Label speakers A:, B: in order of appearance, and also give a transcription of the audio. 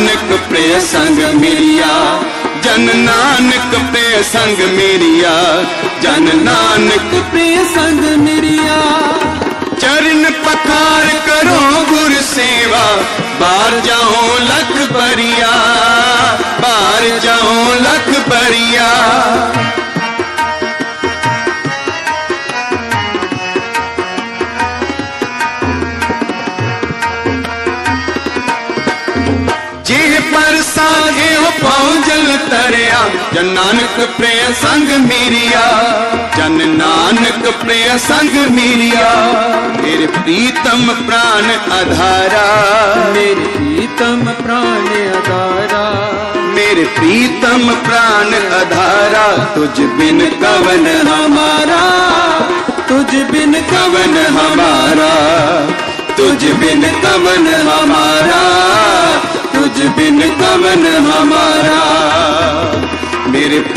A: नानक प्रिय संग मेरिया जन नानक प्रिय संग मेरिया जन नानक
B: प्रिय संग मेरिया
A: चरण पखार करो गुर सेवा। बार जाओ लख परिया। बार जाओ लख परिया। ਜਿਹ ਪਰ ਸਾਗੇ ਹੋ ਪਹੁੰਚਲ ਤਰਿਆ ਜਨ ਨਾਨਕ ਪ੍ਰਿਯ ਸੰਗ ਮੀਰਿਆ ਜਨ ਨਾਨਕ ਪ੍ਰਿਯ ਸੰਗ ਮੀਰਿਆ ਮੇਰੇ ਪ੍ਰੀਤਮ ਪ੍ਰਾਨ ਆਧਾਰਾ
B: मेरे प्रीतम प्राण अदारा
A: ਮੇਰੇ ਪ੍ਰੀਤਮ ਪ੍ਰਾਨ ਆਧਾਰਾ ਤੁਝ ਬਿਨ ਕਵਨ ਹਮਾਰਾ
B: तुझ बिन
A: कवन हमारा तुझ बिन कवन हमारा तुझ बिन कवन हमारा मेरे प्रिय